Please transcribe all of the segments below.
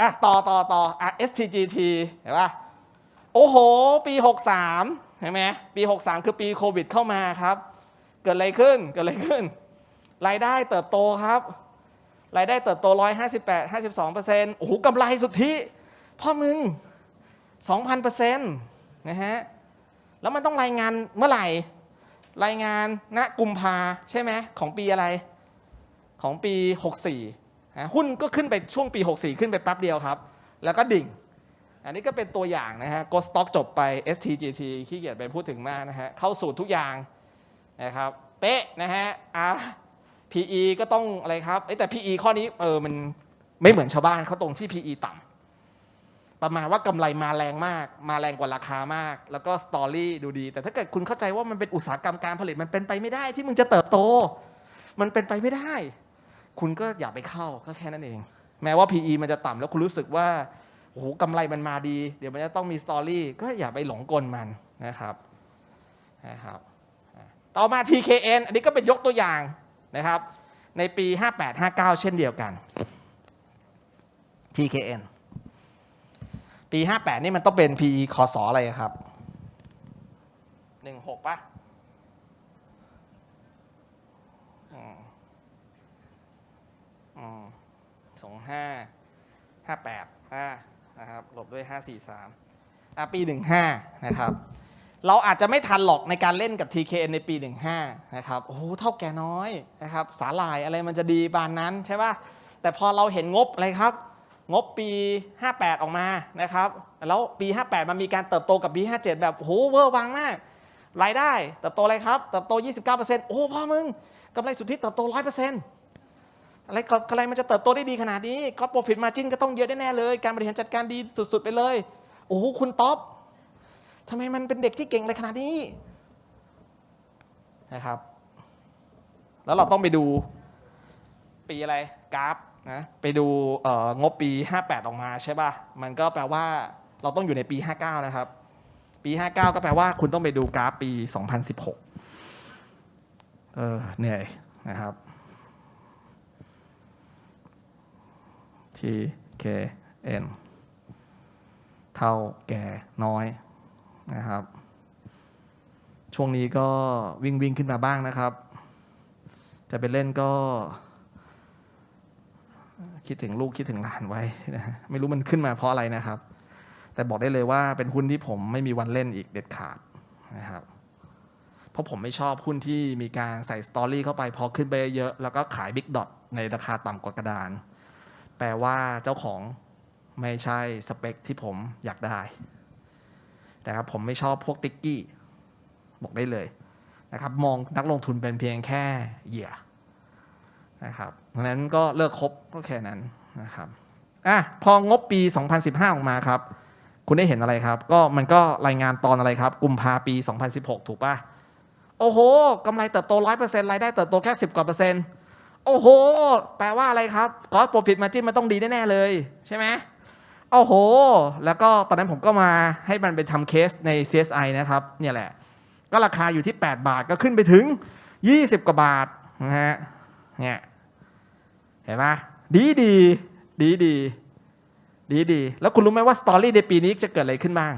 อะต่อต่อต่ออะ STGT เห็นปะโอ้โห ปี 63 เห็นไหมปี 63 คือปีโควิดเข้ามาครับ เกิดอะไรขึ้นเกิดอะไรขึ้น รายได้เติบโตครับ รายได้เติบโต 158 52เปอร์เซ็นต์โอ้โหกำไรสุทธิพ่อมึง 2,000เปอร์เซ็นต์นะฮะ แล้วมันต้องรายงานเมื่อไหร่ รายงานณกุมภาใช่ไหมของปีอะไร ของปี 64 หุ้นก็ขึ้นไปช่วงปี 64 ขึ้นไปแป๊บเดียวครับ แล้วก็ดิ่ง อันนี้ก็เป็นตัวอย่างนะฮะ Go Stock จบไป STGT ขี้เกียจไปพูดถึงมากนะฮะ เข้าสูตรทุกอย่างนะครับ เป๊ะนะฮะ R PE ก็ต้องอะไรครับเอ้ยแต่ PE ข้อนี้เออมันไม่เหมือนชาวบ้านเขาตรงที่ PE ต่ำประมาณว่ากำไรมาแรงมาก มาแรงกว่าราคามาก แล้วก็สตอรี่ดูดี แต่ถ้าเกิดคุณเข้าใจว่ามันเป็นอุตสาหกรรมการผลิตมันเป็นไปไม่ได้ที่มึงจะเติบโต มันเป็นไปไม่ได้ คุณก็อย่าไปเข้าก็แค่นั้นเอง แม้ว่า PE มันจะต่ำแล้วคุณรู้สึกว่าโอ้โหกำไรมันมาดี เดี๋ยวมันจะต้องมีสตอรี่ก็อย่าไปหลงกลมันนะครับนะครับ ต่อมา TKN อันนี้ก็เป็นยกตัวอย่างนะครับ ในปี 58-59 เช่นเดียวกัน TKN ปี 58 นี่มันต้องเป็น PE คศอะไรครับ 16ป่ะอืมอืม สองห้าห้าแปดอ่านะครับลบด้วยห้าสี่สามอะปีหนึ่งห้านะครับเราอาจจะไม่ทันหรอกในการเล่นกับ TKN ในปี 15 นะครับ โอ้โห เท่าแก่น้อยนะครับ สาหร่ายอะไรมันจะดีบานนั้นใช่ป่ะ แต่พอเราเห็นงบอะไรครับ งบปี 58 ออกมานะครับ แล้วปี 58 มันมีการเติบโตกับปี 57 แบบ โอ้โห เวอร์วังมาก รายได้เติบโตอะไรครับ เติบโต 29%โอ้พ่อมึงกำไรสุทธิเติบโต 100% อะไรกับอะไรมันจะเติบโตได้ดีขนาดนี้ก็โปรฟิตมาจินก็ต้องเยอะแน่เลย การบริหารจัดการดีสุด ๆ ไปเลย โอ้โหคุณท็อปทำไมมันเป็นเด็กที่เก่งอะไรขนาดนี้นะครับ แล้วเราต้องไปดูปีอะไรกราฟนะไปดูงบปี 58 ออกมาใช่ป่ะ มันก็แปลว่าเราต้องอยู่ในปี 59 นะครับ ปี 59 ก็แปลว่าคุณต้องไปดูกราฟปี 2016 เออเหนื่อยนะครับ K N เท่าแก่น้อยนะครับ ช่วงนี้ก็วิ่งวิ่งขึ้นมาบ้างนะครับ จะไปเล่นก็ คิดถึงลูกคิดถึงหลานไว้นะฮะไม่รู้มันขึ้นมาเพราะอะไรนะครับ แต่บอกได้เลยว่าเป็นหุ้นที่ผมไม่มีวันเล่นอีกเด็ดขาดนะครับเพราะผมไม่ชอบหุ้นที่มีการใส่สตอรี่เข้าไปพอขึ้นไปเยอะแล้วก็ขายบิ๊กดอทในราคาต่ำกว่ากระดาน ลว่าเจ้าของไม่ใช่สเปคที่ผมอยากได้นะครับผมไม่ชอบพวกติ๊กกี้ บอกได้เลยนะครับ มองนักลงทุนเป็นเพียงแค่เหยื่อนะครับดังนั้นก็เลิกคบก็แค่นั้นนะครับอะพองบปี 2015 ออกมาครับ คุณได้เห็นอะไรครับ ก็มันก็รายงานตอนอะไรครับ กุมภาปี 2016 ถูกปะโอ้โหกำไรเติบโต 100%รายได้เติบโตแค่ 10 กว่าเปอร์เซ็นต์ โอ้โห แปลว่าอะไรครับก็ profit margin มันต้องดีแน่ ๆ เลย ใช่ไหมโอ้โห แล้วก็ตอนนั้นผมก็มาให้มันไปทำเคสใน CSI นะครับ เนี่ยแหละ ก็ราคาอยู่ที่ 8 บาทก็ขึ้นไปถึง 20 กว่าบาทนะฮะ เนี่ย เห็นปะดีดี ดีดี ดีดี แล้วคุณรู้ไหมว่าสตอรี่ในปีนี้จะเกิดอะไรขึ้นบ้าง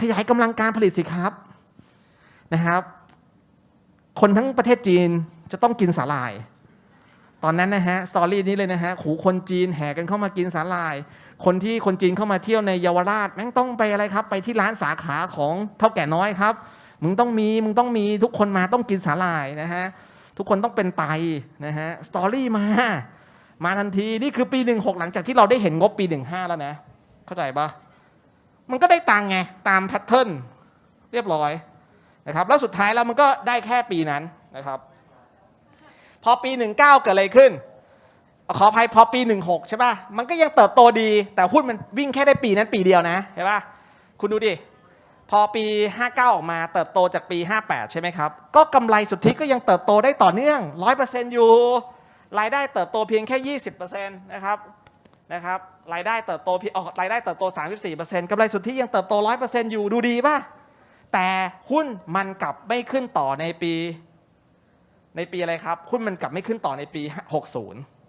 ขยายกำลังการผลิตสิครับ นะครับ คนทั้งประเทศจีน จะต้องกินสาหร่าย ตอนนั้นนะฮะสตอรี่นี้เลยนะฮะขูคนจีนแห่กันเข้ามากินสาหร่าย คนที่คนจีนเข้ามาเที่ยวในเยาวราชแม่งต้องไปอะไรครับ ไปที่ร้านสาขาของเท่าแก่น้อยครับ มึงต้องมีมึงต้องมีทุกคนมาต้องกินสาหร่ายนะฮะทุกคนต้องเป็นไตนะฮะสตอรี่มามาทันทีนี่คือปี 16 หลังจากที่เราได้เห็นงบปี 15 แล้วนะ เข้าใจปะมันก็ได้ตังไง ตามแพทเทิร์นเรียบร้อยนะครับแล้วสุดท้ายแล้วมันก็ได้แค่ปีนั้นนะครับ พอปี 19 เกิดอะไรขึ้น ขออภัยพอปี 16 ใช่ป่ะ มันก็ยังเติบโตดี แต่หุ้นมันวิ่งแค่ได้ปีนั้นปีเดียวนะเห็นป่ะ คุณดูดิ พอปี 59 ออกมาเติบโตจากปี 58 ใช่ไหมครับ ก็กำไรสุทธิก็ยังเติบโตได้ต่อเนื่อง 100%อยู่ รายได้เติบโตเพียงแค่ 20%นะครับ นะครับ รายได้เติบโตเพียงอ๋อรายได้เติบโต 34%กำไรสุทธิยังเติบโต 100%อยู่ ดูดีป่ะ แต่หุ้นมันกลับไม่ขึ้นต่อในปี ในปีอะไรครับหุ้นมันกลับไม่ขึ้นต่อในปี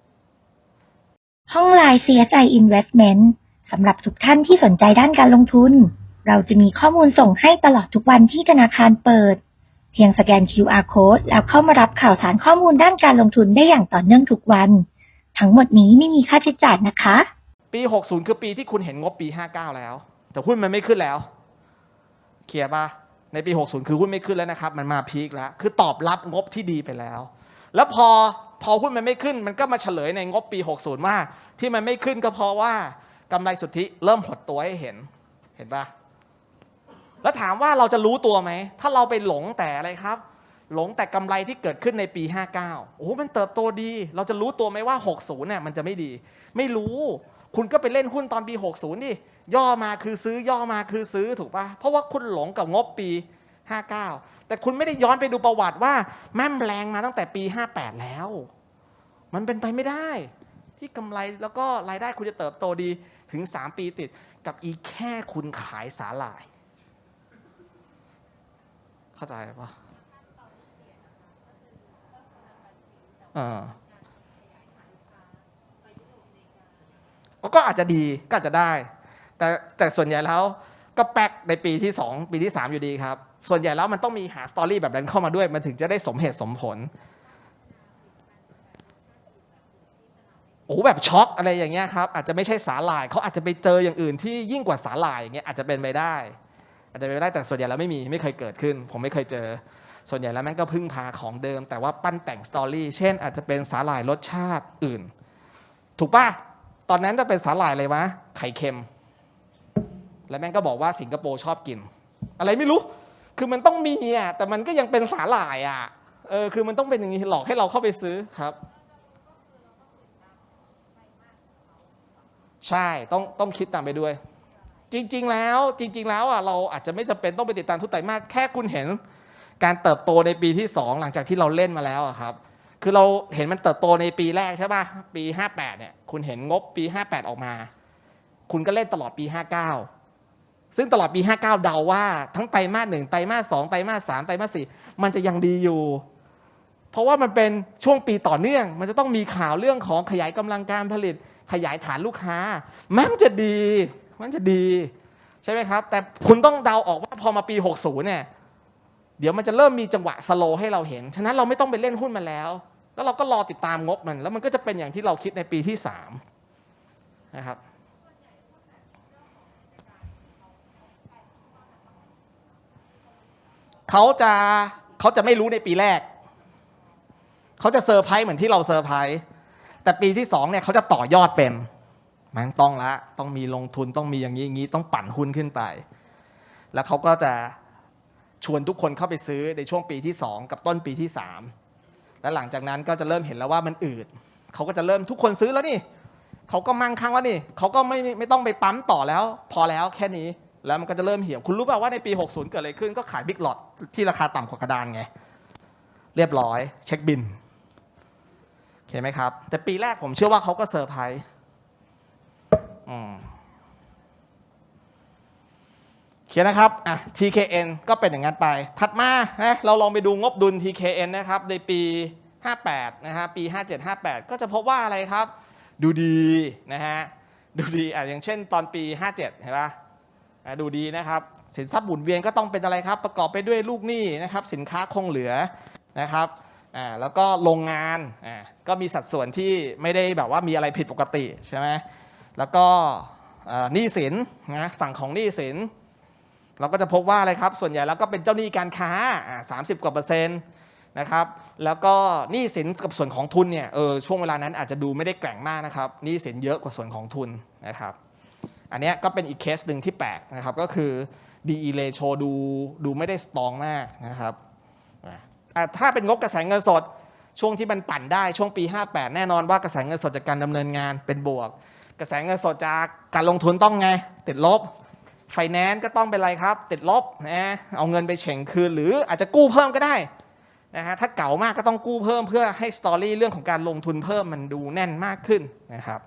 60 ห้องไลน์ CSI Investment สำหรับทุกท่านที่สนใจด้านการลงทุน เราจะมีข้อมูลส่งให้ตลอดทุกวันที่ธนาคารเปิด เพียงสแกน QR Code แล้วเข้ามารับข่าวสารข้อมูลด้านการลงทุนได้อย่างต่อเนื่องทุกวัน ทั้งหมดนี้ไม่มีค่าใช้จ่ายนะคะ ปี 60 คือปีที่คุณเห็นงบปี 59 แล้ว แต่หุ้นมันไม่ขึ้นแล้ว เคลียร์ป่ะ ในปี 60 คือหุ้นไม่ขึ้นแล้วนะครับ มันมาพีคแล้ว คือตอบรับงบที่ดีไปแล้ว แล้วพอพอหุ้นมันไม่ขึ้น มันก็มาเฉลยในงบปี 60 ว่า ที่มันไม่ขึ้นก็เพราะว่ากำไรสุทธิเริ่มหดตัวให้เห็น เห็นปะแล้วถามว่าเราจะรู้ตัวไหม ถ้าเราไปหลงแต่อะไรครับ หลงแต่กำไรที่เกิดขึ้นในปี 59 โอ้โหมันเติบโตดี เราจะรู้ตัวไหมว่า 60เนี่ยมันจะไม่ดี ไม่รู้ คุณก็ไปเล่นหุ้นตอนปี 60ดิย่อมาคือซื้อย่อมาคือซื้อถูกปะเพราะว่าคุณหลงกับงบปี 59 แต่คุณไม่ได้ย้อนไปดูประวัติว่าแม่มแรงมาตั้งแต่ปี 58 แล้ว มันเป็นไปไม่ได้ ที่กำไรแล้วก็รายได้คุณจะเติบโตดีถึง 3 ปีติดกับอีกแค่คุณขายสาหร่าย เข้าใจปะเออ ก็อาจจะดีก็อาจจะได้ แต่แต่ส่วนใหญ่แล้วก็แป๊กในปีที่ 2 ปีที่ 3 อยู่ดีครับ ส่วนใหญ่แล้วมันต้องมีหาสตอรี่แบบนั้นเข้ามาด้วยมันถึงจะได้สมเหตุสมผลโอ้แบบช็อกอะไรอย่างเงี้ยครับอาจจะไม่ใช่สาหร่ายเขาอาจจะไปเจออย่างอื่นที่ยิ่งกว่าสาหร่ายอย่างเงี้ยอาจจะเป็นไปได้ อาจจะเป็นไปได้แต่ส่วนใหญ่แล้วไม่มีไม่เคยเกิดขึ้น ผมไม่เคยเจอ ส่วนใหญ่แล้วแม่งก็พึ่งพาของเดิม แต่ว่าปั้นแต่งสตอรี่เช่น อาจจะเป็นสาหร่ายรสชาติอื่น ถูกปะ ตอนนั้นจะเป็นสาหร่ายอะไรวะ ไข่เค็ม แล้วแม่งก็บอกว่าสิงคโปร์ชอบกิน อะไรไม่รู้ คือมันต้องมีอะ แต่มันก็ยังเป็นสาหร่ายอะ เออ คือมันต้องเป็นอย่างนี้หลอกให้เราเข้าไปซื้อครับ ใช่ ต้องต้องคิดตามไปด้วย จริง ๆ แล้ว จริง ๆ แล้วอะ เราอาจจะไม่จำเป็นต้องไปติดตามทุกไตรมาส แค่คุณเห็น การเติบโตในปีที่สองหลังจากที่เราเล่นมาแล้วอะครับ คือเราเห็นมันเติบโตในปีแรกใช่ป่ะ ปี 58 เนี่ย คุณเห็นงบปี 58 ออกมา คุณก็เล่นตลอดปี 59 ซึ่งตลอดปี 59 เดาว่าทั้งไตรมาสหนึ่งไตรมาสสองไตรมาสสามไตรมาสสี่มันจะยังดีอยู่ เพราะว่ามันเป็นช่วงปีต่อเนื่อง มันจะต้องมีข่าวเรื่องของขยายกำลังการผลิต ขยายฐานลูกค้า มันจะดี มันจะดีใช่ไหมครับ แต่คุณต้องเดาออกว่าพอมาปี 60 เนี่ยเดี๋ยวมันจะเริ่มมีจังหวะสโลว์ให้เราเห็น ฉะนั้นเราไม่ต้องไปเล่นหุ้นมันแล้ว แล้วเราก็รอติดตามงบมัน แล้วมันก็จะเป็นอย่างที่เราคิดในปีที่สามนะครับเขาจะเขาจะไม่รู้ในปีแรก เขาจะเซอร์ไพรส์เหมือนที่เราเซอร์ไพรส์แต่ปีที่สองเนี่ยเขาจะต่อยอดเป็น มันต้องละ ต้องมีลงทุนต้องมีอย่างนี้อย่างนี้ต้องปั่นหุ้นขึ้นไป แล้วเขาก็จะชวนทุกคนเข้าไปซื้อในช่วงปีที่2กับต้นปีที่3 แล้วหลังจากนั้นก็จะเริ่มเห็นแล้วว่ามันอืดเขาก็จะเริ่มทุกคนซื้อแล้วนี่เขาก็มั่งคั่งแล้วนี่เขาก็ไม่ไม่ต้องไปปั๊มต่อแล้ว พอแล้วแค่นี้แล้วมันก็จะเริ่มเหี่ยวคุณรู้เปล่าว่าในปี 60 เกิดอะไรขึ้นก็ขายบิ๊กหลอดที่ราคาต่ำกว่ากระดานไง เรียบร้อย เช็คบินโอเคไหมครับ แต่ปีแรกผมเชื่อว่าเขาก็เซอร์ไพรส์อืม เขียนนะครับอะ TKN ก็เป็นอย่างนั้นไป ถัดมานะเราลองไปดูงบดุล TKN นะครับ ในปี 58 นะฮะ ปี 57 58 ก็จะพบว่าอะไรครับ ดูดีนะฮะ ดูดีอะอย่างเช่นตอนปี 57 เห็นปะอะดูดีนะครับ สินทรัพย์หมุนเวียนก็ต้องเป็นอะไรครับ ประกอบไปด้วยลูกหนี้นะครับ สินค้าคงเหลือนะครับอ่าแล้วก็โรงงานอ่าก็มีสัดส่วนที่ไม่ได้แบบว่ามีอะไรผิดปกติใช่ไหมแล้วก็หนี้สินนะฝั่งของหนี้สิน เราก็จะพบว่าอะไรครับ ส่วนใหญ่แล้วก็เป็นเจ้าหนี้การค้าสามสิบกว่าเปอร์เซ็นต์นะครับแล้วก็หนี้สินกับส่วนของทุนเนี่ยเออช่วงเวลานั้นอาจจะดูไม่ได้แกร่งมากนะครับหนี้สินเยอะกว่าส่วนของทุนนะครับอันนี้ก็เป็นอีกเคสหนึ่งที่แปลกนะครับก็คือ DE ratio ดูดูไม่ได้สตรองมากนะครับถ้าเป็นงบกระแสเงินสดช่วงที่มันปั่นได้ช่วงปี 58 แน่นอนว่ากระแสเงินสดจากการดำเนินงานเป็นบวก กระแสเงินสดจากการลงทุนต้องไงติดลบ ไฟแนนซ์ก็ต้องเป็นอะไรครับ ติดลบนะเอาเงินไปเฉ่งคืน หรืออาจจะกู้เพิ่มก็ได้นะฮะถ้าเก่ามากก็ต้องกู้เพิ่มเพื่อให้สตอรี่เรื่องของการลงทุนเพิ่มมันดูแน่นมากขึ้นนะครับ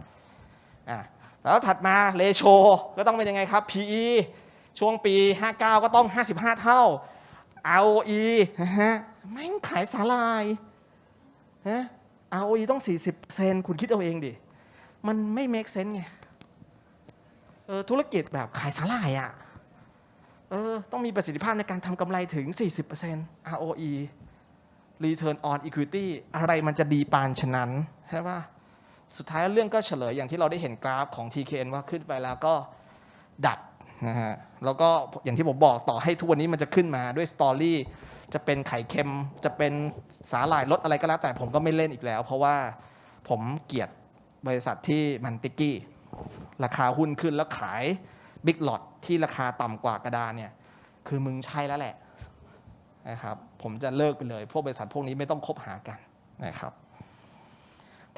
อะแล้วถัดมาเลโชก็ต้องเป็นยังไงครับ PE ช่วงปี 59 ก็ต้อง 55 เท่า ROE นะฮะแม่งขายสาลายฮะ ROE ต้อง 40เซนคุณคิดเอาเองดิ มันไม่ make sense ไง เออธุรกิจแบบขายสาหร่ายอะ่ะเออต้องมีประสิทธิภาพในการทำกำไรถึง 40% ROE Return on Equity อะไรมันจะดีปานฉะนั้นใช่ปะสุดท้ายเรื่องก็เฉลยอย่างที่เราได้เห็นกราฟของ TKN ว่าขึ้นไปแล้วก็ดับนะฮะแล้วก็อย่างที่ผมบอกต่อให้ทุกวันนี้มันจะขึ้นมาด้วยสตอรี่จะเป็นไข่เค็ม จะเป็นสาหร่ายรสอะไรก็แล้ว แต่ผมก็ไม่เล่นอีกแล้ว เพราะว่าผมเกลียดบริษัทที่มันติกกี้ ราคาหุ้นขึ้นแล้วขายบิ๊กหลอตที่ราคาต่ำกว่ากระดานเนี่ยคือมึงใช่แล้วแหละนะครับผมจะเลิกไปเลย พวกบริษัทพวกนี้ไม่ต้องคบหากันนะครับ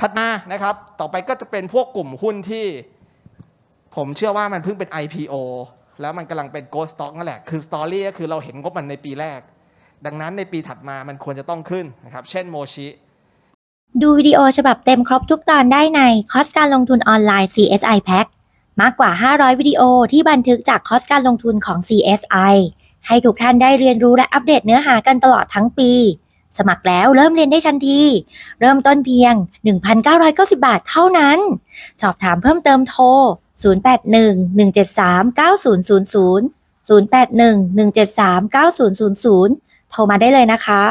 ถัดมานะครับ ต่อไปก็จะเป็นพวกกลุ่มหุ้นที่ ผมเชื่อว่ามันเพิ่งเป็น IPO แล้วมันกำลังเป็น Ghost Stock นั่นแหละ คือสตอรี่ก็คือเราเห็นงบมันในปีแรก ดังนั้นในปีถัดมามันควรจะต้องขึ้นนะครับ เช่นโมชิ ดูวิดีโอฉบับเต็มครบทุกตอนได้ในคอสการลงทุนออนไลน์ CSI Pack มากกว่า 500 วิดีโอที่บันทึกจากคอสการลงทุนของ CSI ให้ทุกท่านได้เรียนรู้และอัปเดตเนื้อหากันตลอดทั้งปี สมัครแล้วเริ่มเรียนได้ทันที เริ่มต้นเพียง 1,990 บาทเท่านั้น สอบถามเพิ่มเติมโทร 0811739000 0811739000 โทรมาได้เลยนะคะ